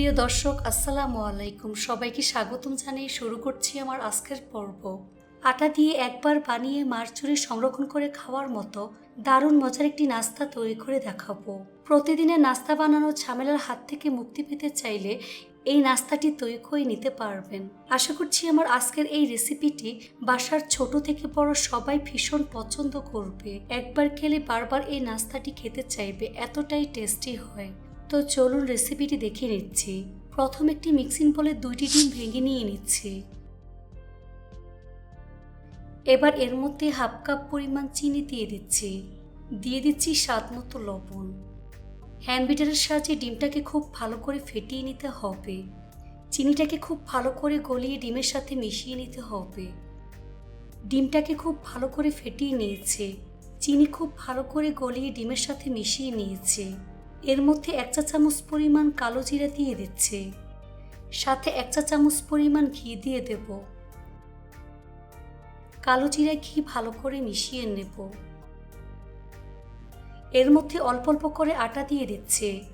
প্রিয় দর্শক, আসসালামু আলাইকুম। সবাইকে স্বাগতম জানিয়ে শুরু করছি আমার আজকের পর্ব। আটা দিয়ে একবার বানিয়ে মারচুরি সংরক্ষণ করে খাওয়ার মতো দারুণ মজার একটি নাস্তা তৈরি করে দেখাবো। প্রতিদিনের নাস্তা বানানোর ঝামেলার হাত থেকে মুক্তি পেতে চাইলে এই নাস্তাটি তৈরি করে নিতে পারবেন। আশা করছি আমার আজকের এই রেসিপিটি বাসার ছোট থেকে বড় সবাই ভীষণ পছন্দ করবে। একবার খেলে বারবার এই নাস্তাটি খেতে চাইবে, এতটাই টেস্টি হয়। তো চলুন রেসিপিটি দেখে নিচ্ছি। প্রথম একটি মিক্সিং বলে দুইটি ডিম ভেঙে নিয়ে নিচ্ছি। এবার এর মধ্যে হাফ কাপ পরিমাণ চিনি দিয়ে দিচ্ছি। দিয়ে দিচ্ছি স্বাদ মতো লবণ। হ্যান্ড বিটারের সাহায্যে ডিমটাকে খুব ভালো করে ফেটিয়ে নিতে হবে। চিনিটাকে খুব ভালো করে গলিয়ে ডিমের সাথে মিশিয়ে নিতে হবে। ডিমটাকে খুব ভালো করে ফেটিয়ে নিয়েছে। চিনি খুব ভালো করে গলিয়ে ডিমের সাথে মিশিয়ে নিয়েছে। এর মধ্যে এক চা চামচ পরিমাণ কালো জিরা দিয়ে দিচ্ছে। সাথে এক চা চামচ পরিমাণ ঘি দিয়ে দেব। কালো জিরা ঘি ভালো করে মিশিয়ে নেব। এর মধ্যে অল্প অল্প করে আটা দিয়ে দিচ্ছে।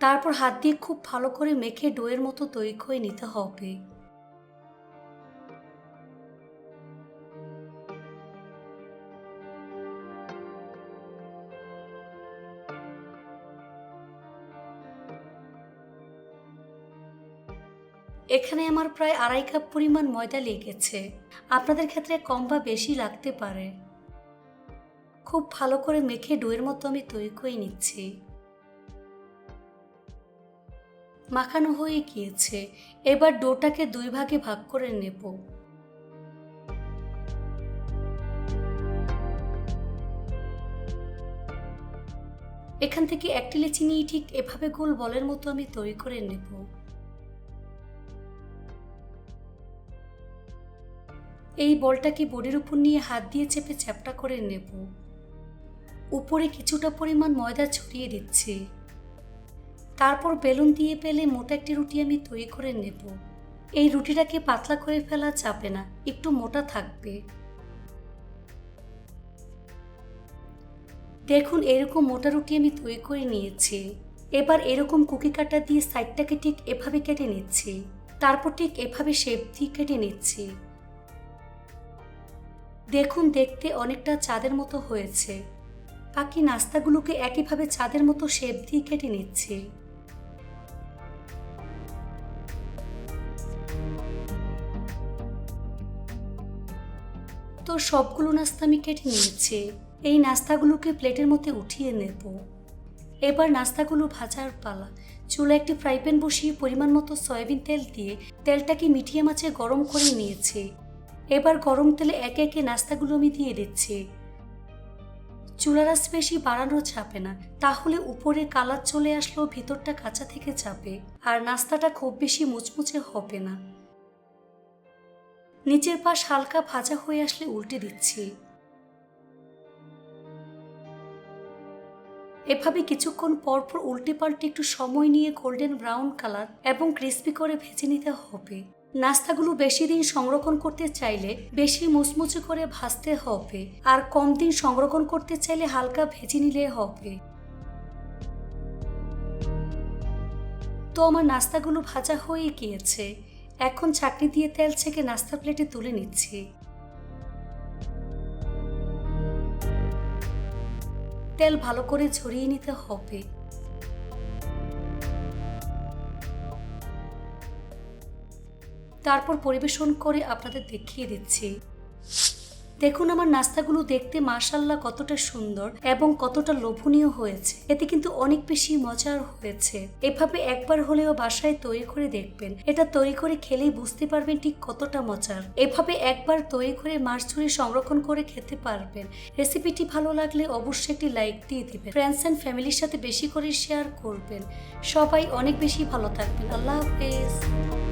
তারপর হাত দিয়ে খুব ভালো করে মেখে ডোয়ের মতো তৈরি করে নিতে হবে। এখানে আমার প্রায় আড়াই কাপ পরিমাণ ময়দা লেগেছে। আপনাদের ক্ষেত্রে কম বা বেশি লাগতে পারে। খুব ভালো করে মেখে ডোয়ের মতো আমি তৈরি করে নিচ্ছি। মাখানো হয়ে গিয়েছে। এবার ডোটাকে দুই ভাগে ভাগ করে নেব। এখান থেকে একটি লেচি নিয়ে ঠিক এভাবে গোল বলের মতো আমি তৈরি করে নেব। এই বলটাকে বডির উপর নিয়ে হাত দিয়ে চেপে চ্যাপটা করে নেব। উপরে কিছুটা পরিমাণ ময়দা ছড়িয়ে দিচ্ছি। তারপর বেলুন দিয়ে পেলে মোটা একটি রুটি আমি তৈরি করে নেব। এই রুটিটাকে পাতলা করে ফেলা যাবে না, একটু মোটা থাকবে। দেখুন, এরকম মোটা রুটি আমি তৈরি করে নিয়েছি। এবার এরকম কুকি কাটা দিয়ে সাইডটাকে ঠিক এভাবে কেটে নিচ্ছি। তারপর ঠিক এভাবে শেপ দিয়ে কেটে নিচ্ছি। দেখুন দেখতে অনেকটা চাঁদের মতো হয়েছে। পাখি নাস্তাগুলোকে একইভাবে চাঁদের মতো শেপ দিয়ে কেটে নিচ্ছে। তো সবগুলো নাস্তা আমি কেটে নিয়েছি। এই নাস্তাগুলোকে প্লেটের মধ্যে উঠিয়ে নেব। এবার নাস্তাগুলো ভাজার পালা। চুলা একটি ফ্রাই প্যান বসিয়ে পরিমাণ মতো সয়াবিন তেল দিয়ে তেলটাকে মিঠিয়ে মাছে গরম করে নিয়েছি। এবার গরম তেলে একে একে নাস্তাগুলো আমি দিয়ে দিচ্ছি। চুলার আঁচ বেশি বাড়ানো চাপে না, তাহলে উপরে কালার চলে আসলেও ভেতরটা কাঁচা থেকে চাপে, আর নাস্তাটা খুব বেশি মুচমুচে হবে না। নিচের পাশ হালকা ভাজা হয়ে আসলে উল্টে দিচ্ছি। এভাবে কিছুক্ষণ পরপর পর উল্টে পাল্টে একটু সময় নিয়ে গোল্ডেন ব্রাউন কালার এবং ক্রিস্পি করে ভেজে নিতে হবে। নাস্তাগুলো বেশি দিন সংরক্ষণ করতে চাইলে বেশি মুচমুচে করে ভাজতে হবে আর কম দিন সংরক্ষণ করতে চাইলে হালকা ভেজে নিলে হবে। তো আমার নাস্তাগুলো ভাজা হয়ে গিয়েছে। এখন চাকনি দিয়ে তেল ছেঁকে নাস্তার প্লেটে তুলে নিচ্ছি। তেল ভালো করে ঝরিয়ে নিতে হবে। তারপর পরিবেশন করে আপনাদের দেখিয়ে দিচ্ছি। দেখুন আমার নাস্তাগুলো দেখতে মাশাল্লাহ কতটা সুন্দর এবং কতটা লোভনীয় হয়েছে। এতে কিন্তু অনেক বেশি মজার হয়েছে। এভাবে একবার হলেও বাসায় তৈরি করে দেখবেন। এটা তৈরি করে খেলেই বুঝতে পারবেন ঠিক কতটা মজার। এভাবে একবার তৈরি করে মাছ ছুরি সংরক্ষণ করে খেতে পারবেন। রেসিপিটি ভালো লাগলে অবশ্যই একটি লাইক দিয়ে দিবেন। ফ্রেন্ডস অ্যান্ড ফ্যামিলির সাথে বেশি করে শেয়ার করবেন। সবাই অনেক বেশি ভালো থাকবেন। আল্লাহ হাফেজ।